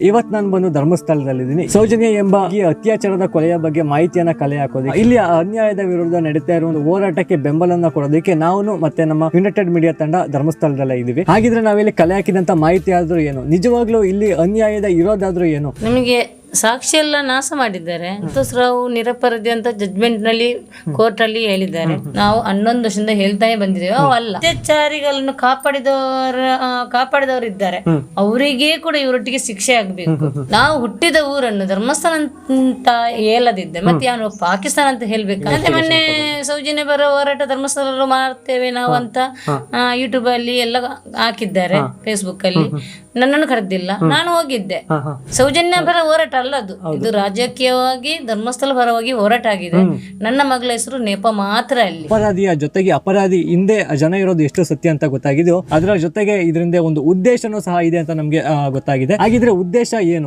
ಇವತ್ತು ನಾನು ಬಂದು ಧರ್ಮಸ್ಥಳದಲ್ಲಿದ್ದೀನಿ. ಸೌಜನ್ಯ ಎಂಬ ಈ ಅತ್ಯಾಚಾರದ ಕೊಲೆಯ ಬಗ್ಗೆ ಮಾಹಿತಿಯನ್ನ ಕಲೆ ಹಾಕೋದು ಇಲ್ಲಿ ಅನ್ಯಾಯದ ವಿರುದ್ಧ ನಡೀತಾ ಇರುವ ಒಂದು ಹೋರಾಟಕ್ಕೆ ಬೆಂಬಲನ ಕೊಡೋದಕ್ಕೆ ನಾವು ಮತ್ತೆ ನಮ್ಮ ಯುನೈಟೆಡ್ ಮೀಡಿಯಾ ತಂಡ ಧರ್ಮಸ್ಥಳದಲ್ಲೇ ಇದೀವಿ ಹಾಗಿದ್ರೆ ನಾವಿಲ್ಲಿ ಕಲೆ ಹಾಕಿದಂತ ಮಾಹಿತಿ ಆದ್ರೂ ಏನು? ನಿಜವಾಗ್ಲೂ ಇಲ್ಲಿ ಅನ್ಯಾಯದ ಇರೋದಾದ್ರೂ ಏನು? ನಮಗೆ ಸಾಕ್ಷಿ ಎಲ್ಲ ನಾಶ ಮಾಡಿದ್ದಾರೆ. ಸಂತೋಷರಾವ್ ನಿರಪರಾಧಿ ಅಂತ ಜಡ್ಜ್ಮೆಂಟ್ನಲ್ಲಿ ಕೋರ್ಟ್ ಅಲ್ಲಿ ಹೇಳಿದ್ದಾರೆ. ನಾವು ಹನ್ನೊಂದು ವರ್ಷದಿಂದ ಹೇಳ್ತಾನೆ ಬಂದಿದ್ದೇವೆ. ಅವು ಅಲ್ಲ. ಅತ್ಯಾಚಾರಿಗಳನ್ನು ಕಾಪಾಡಿದವರ ಕಾಪಾಡಿದವರು ಇದ್ದಾರೆ ಅವರಿಗೆ ಕೂಡ ಇವರೊಟ್ಟಿಗೆ ಶಿಕ್ಷೆ ಆಗ್ಬೇಕು. ನಾವು ಹುಟ್ಟಿದ ಊರನ್ನು ಧರ್ಮಸ್ಥಳ ಅಂತ ಹೇಳದಿದ್ದೆ. ಮತ್ತೆ ಯಾರು ಪಾಕಿಸ್ತಾನ ಅಂತ ಹೇಳ್ಬೇಕು. ಮೊನ್ನೆ ಸೌಜನ್ಯ ಬರೋ ಹೋರಾಟ ಧರ್ಮಸ್ಥಳ ಮಾಡ್ತೇವೆ ನಾವು ಅಂತ ಯೂಟ್ಯೂಬ್ ಅಲ್ಲಿ ಎಲ್ಲ ಹಾಕಿದ್ದಾರೆ ಫೇಸ್ಬುಕ್ ಅಲ್ಲಿ. ನನ್ನನ್ನು ಕರೆದಿಲ್ಲ. ನಾನು ಹೋಗಿದ್ದೆ. ಸೌಜನ್ಯ ಬರ ಹೋರಾಟ ಅಲ್ಲ ಅದು. ಇದು ರಾಜಕೀಯವಾಗಿ ಧರ್ಮಸ್ಥಳ ಪರವಾಗಿ ಹೋರಾಟ ಆಗಿದೆ. ನನ್ನ ಮಗಳ ಹೆಸರು ನೆಪ ಮಾತ್ರ ಅಲ್ಲಿ. ಅಪರಾಧಿಯ ಜೊತೆಗೆ ಅಪರಾಧಿ ಹಿಂದೆ ಜನ ಇರೋದು ಎಷ್ಟು ಸತ್ಯ ಅಂತ ಗೊತ್ತಾಗಿದೆಯೋ ಅದರ ಜೊತೆಗೆ ಇದರಿಂದ ಒಂದು ಉದ್ದೇಶನೂ ಸಹ ಇದೆ ಅಂತ ನಮ್ಗೆ ಆ, ಗೊತ್ತಾಗಿದೆ. ಹಾಗಿದ್ರೆ ಉದ್ದೇಶ ಏನು?